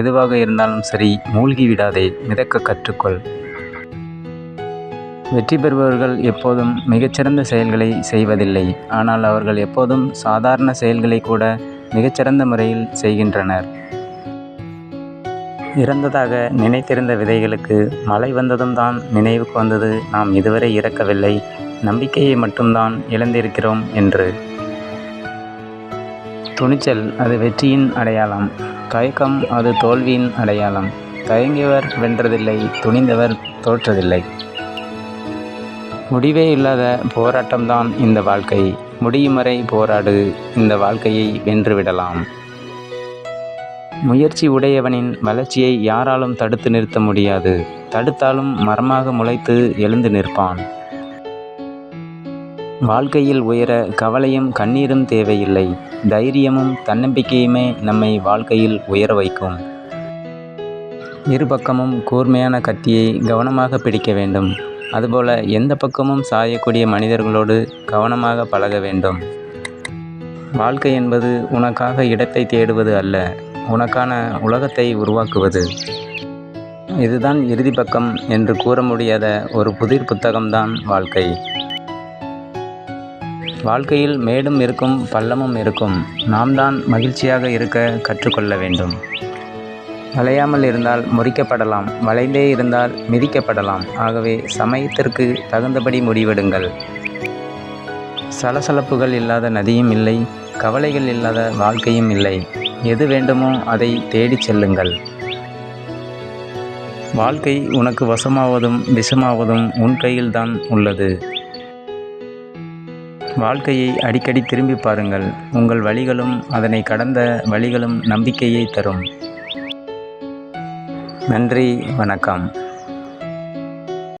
எதுவாக இருந்தாலும் சரி மூழ்கி விடாதே மிதக்க கற்றுக்கொள். வெற்றி பெறுபவர்கள் எப்போதும் மிகச்சிறந்த செயல்களை செய்வதில்லை. ஆனால் அவர்கள் எப்போதும் சாதாரண செயல்களை கூட மிகச்சிறந்த முறையில் செய்கின்றனர். இறந்ததாக நினைத்திருந்த விதைகளுக்கு மழை வந்ததும் தான் நினைவுக்கு வந்தது. நாம் இதுவரை இறக்கவில்லை. நம்பிக்கையை மட்டும்தான் இழந்திருக்கிறோம் என்று. துணிச்சல் அது வெற்றியின் அடையாளம். தயக்கம் அது தோல்வியின் அடையாளம். தயங்கியவர் வென்றதில்லை துணிந்தவர் தோற்றதில்லை. முடிவே இல்லாத போராட்டம்தான் இந்த வாழ்க்கை. முடியும் வரை போராடு இந்த வாழ்க்கையை வென்றுவிடலாம். முயற்சி உடையவனின் வளர்ச்சியை யாராலும் தடுத்து நிறுத்த முடியாது. தடுத்தாலும் மரமாக முளைத்து எழுந்து நிற்பான். வாழ்க்கையில் உயர கவலையும் கண்ணீரும் தேவையில்லை. தைரியமும் தன்னம்பிக்கையுமே நம்மை வாழ்க்கையில் உயர வைக்கும். இருபக்கமும் கூர்மையான கத்தியை கவனமாக பிடிக்க வேண்டும். அதுபோல எந்த பக்கமும் சாயக்கூடிய மனிதர்களோடு கவனமாக பழக வேண்டும். வாழ்க்கை என்பது உனக்காக இடத்தை தேடுவது அல்ல உனக்கான உலகத்தை உருவாக்குவது. இதுதான் இறுதி பக்கம் என்று கூற முடியாத ஒரு புதிர் புத்தகம்தான் வாழ்க்கை. வாழ்க்கையில் மேடும் இருக்கும் பள்ளமும் இருக்கும். நாம் தான் மகிழ்ச்சியாக இருக்க கற்றுக்கொள்ள வேண்டும். வளையாமல் இருந்தால் முறிக்கப்படலாம். வளைந்தே இருந்தால் மிதிக்கப்படலாம். ஆகவே சமயத்திற்கு தகுந்தபடி முடிவெடுங்கள். சலசலப்புகள் இல்லாத நதியும் இல்லை கவலைகள் இல்லாத வாழ்க்கையும் இல்லை. எது வேண்டுமோ அதை தேடிச் செல்லுங்கள். வாழ்க்கை உனக்கு வசமாவதும் விஷமாவதும் உன் கையில்தான் உள்ளது. வாழ்க்கையை அடிக்கடி திரும்பி பாருங்கள். உங்கள் வழிகளும் அதனை கடந்த வழிகளும் நம்பிக்கையை தரும். நன்றி வணக்கம்.